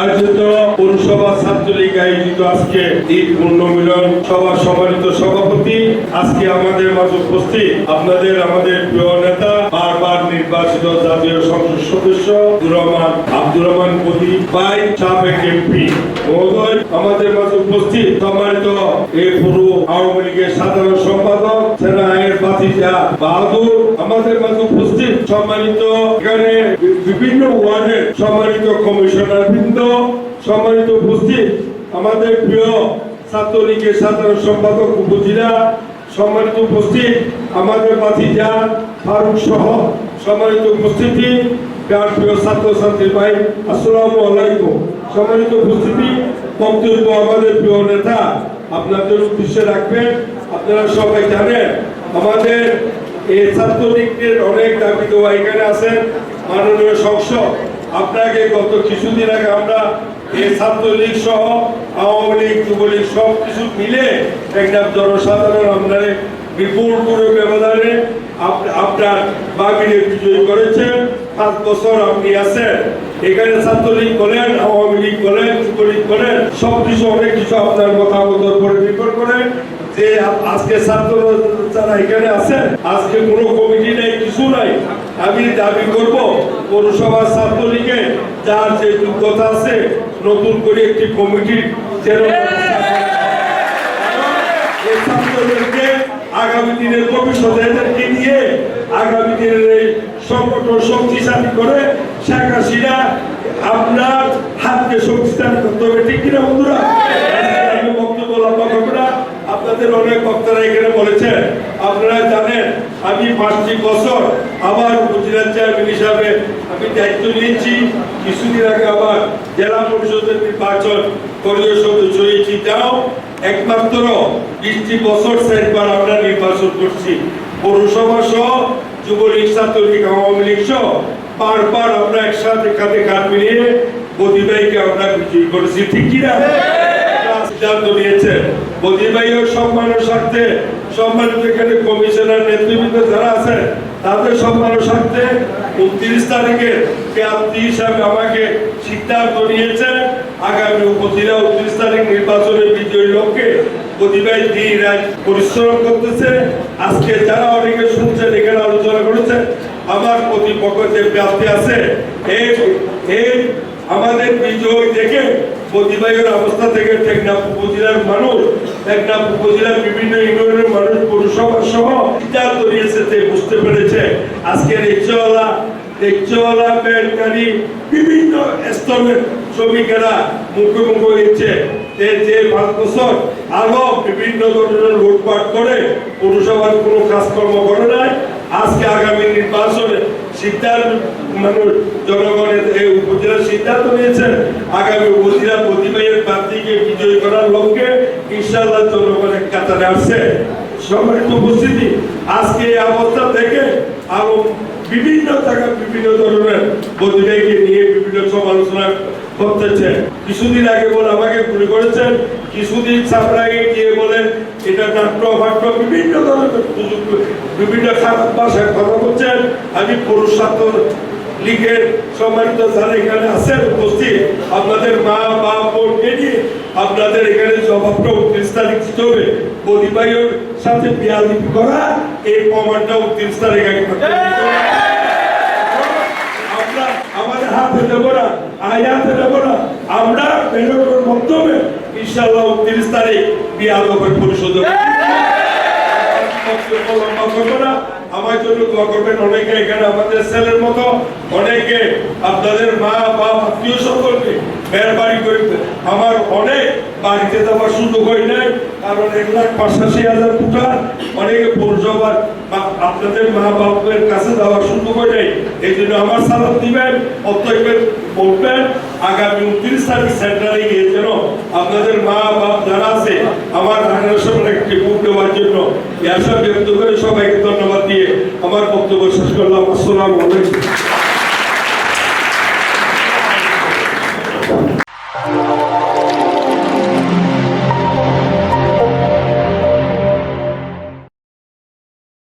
আয়োজিত ছাত্রলীগ আয়োজিত আজকে ঈদ পূর্ণ মিলন সভা সম্মানিত সভাপতি। আজকে আমাদের মাঝে উপস্থিত আপনাদের, আমাদের প্রিয় নেতা, বারবার নির্বাচিত জাতীয় সংসদ সদস্য রহমান, আব্দুর রহমান মোদী ভাই, সাবেক এমপি মহোদয়। আমাদের মাঝে উপস্থিত সম্মানিত এই পুরো আওয়ামী লীগের সাধারণ সম্পাদক, সেনা বাহাদুর আমাদের মাঝে উপস্থিত সম্মানিত এখানে বিভিন্ন ওয়ার্ডের সম্মানিত কমিশনার বৃন্দ সম্মানিত উপস্থিত আমাদের প্রিয় ছাত্রলীগের সাধারণ সম্পাদক উপজেলা, সম্মানিত উপস্থিত আমাদের ফারুক সহ সম্মানিত উপস্থিতি প্রিয় ছাত্র ছাত্রী ভাই, আসসালামু আলাইকুম। সম্মানিত উপস্থিতি, বক্তব্য আমাদের প্রিয় নেতা, আপনাদের উদ্দেশ্যে রাখবেন, আপনারা সবাই জানেন আমাদের এই ছাত্রলীগের অনেক দাবি দেওয়া এখানে আছেন মাননীয় সংসদ। আপনাকে গত কিছুদিন আগে আমরা এই ছাত্রলীগ সহ, আওয়ামী লীগ, যুবলীগ সব কিছু মিলে একটা জনসাধারণ আপনার বিপুল করে ব্যবধানে আপ- আপনার বাগিরে বিজয়ী করেছেন। পাঁচ বছর আপনি আছেন। এখানে ছাত্রলীগ বলেন, আওয়ামী লীগ বলেন, যুবলীগ বলেন সব কিছু অনেক কিছু আপনার মতামতের উপরে নির্ভর করে। যে আজকে ছাত্র যারা এখানে আছেন আজকে কোনো কমিটি নেই কিছু নাই। আমি দাবি করব পৌরসভা ছাত্রলীগে যার যে যোগ্যতা আছে নতুন করে একটি কমিটি যেন ছাত্রদেরকে আগামী দিনের ভবিষ্যতে নিয়ে আগামী দিনের এই সংগঠন শক্তিশালী করে শেখ হাসিনা আপনার হাতকে শক্তিশালী করতে হবে। ঠিক কিনা বন্ধুরা? আমি বক্তব্য লম্বা করব না। আপনাদের অনেক বক্তারা এখানে বলেছেন আপনারা জানেন, আমি পাঁচটি বছর আবার উপজেলা চেয়ারম্যান হিসাবে আমি দায়িত্ব নিয়েছি। কিছুদিন আগে আবার জেলা পরিষদের নির্বাচন পরিষদ সদস্য তাও একমাত্র বিশটি বছর চারবার আমরা নির্বাচন করছি। পৌরসভা সহ যুবলীগ, ছাত্রলীগ, আওয়ামী লীগ সহ বারবার আমরা একসাথে কাঁধে কাঁধ মিলিয়ে প্রতিভাইকে আমরা বিজয়ী করেছি। ঠিক কিনা? সিদ্ধান্ত নিয়েছে প্রতিভাইও সম্মানের স্বার্থে সম্মানিত এখানে কমিশনার নেতৃবৃন্দ যারা আছে, তাদের সম্মানের স্বার্থে উনত্রিশ তারিখে প্রাপ্তি হিসাবে আমাকে সিদ্ধান্ত নিয়েছে আগামী উপজেলা উনত্রিশ তারিখ নির্বাচনের বিজয়ী লক্ষ্যে প্রতিভাই দিন রাত পরিশ্রম করতেছে। আজকে যারা অনেকে শুনছেন, এখানে আলোচনা করেছেন, আমার প্রতিপক্ষ যে প্রাপ্তি আছে এই আমাদের বিজয় দেখে প্রতিবাহের অবস্থা থেকে টেকনাফ উপজেলার মানুষ টেকনাফ উপজেলার বিভিন্ন ইউনিয়নের মানুষ, পৌরসভা সহ সিদ্ধান্ত নিয়েছে যে বুঝতে পেরেছে। আজকের রিক্সাওয়ালা রিক্সাওয়ালা ব্যাংকারি বিভিন্ন স্তরের শ্রমিকেরা মুখোমুখি হয়েছে। যে যে পাঁচ বছর আরও বিভিন্ন ধরনের লুটপাট করে, পৌরসভার কোনো কাজকর্ম করে নাই। আজকে আগামী নির্বাচনে সিদ্ধান্ত মানুষ বিভিন্ন জায়গায় বিভিন্ন ধরনের সমালোচনা করতেছে। কিছুদিন আগে বলে আমাকে গুলি করেছেন, কিছুদিন সামরাগে গিয়ে বলে এটা বিভিন্ন ধরনের বিভিন্ন খারাপ ভাষায় কথা বলছেন। ছাত্র লীগের সম্মানিত যারা এখানে আছেন, উপস্থিত, আপনাদের মা বা বোনকে নিয়ে আপনাদের এখানে জবাবটা উনত্রিশ তারিখ দিতে হবে। পরিবারের সাথে বিয়াদি করা, এই প্রমাণটা উনত্রিশ তারিখ। আমরা আমাদের হাতে দেবো না আয়াতে দেবো না। আমরা ব্যালটের মাধ্যমে ইনশাআল্লাহ উনত্রিশ তারিখ বিয়াদবের পরিশোধ আমার জন্য দোয়া করবেন অনেকে এখানে আমাদের ছেলের মতো, অনেকে আপনাদের মা, বাপ, আত্মীয় সকলকে করবে আমার অনেক বাড়িতে যাওয়ার সুযোগ হয় নাই, কারণ এক লাখ পঁচাশি হাজার অনেকে আপনাদের মা কাছে যাওয়ার সুযোগ হয় নাই। এই জন্য আমার সালাদ দিবেন, অতএব বলবেন, আগামী উনত্রিশ তারিখ সেন্ট্রালে গিয়ে যেন আপনাদের মা, বাপ যারা আছে, আমার আগ্রাসনের একটি বুক দেওয়ার জন্য এই ব্যক্ত করে সবাইকে ধন্যবাদ দিয়ে আমার বক্তব্য শেষ করলাম। আসসালামু আলাইকুম।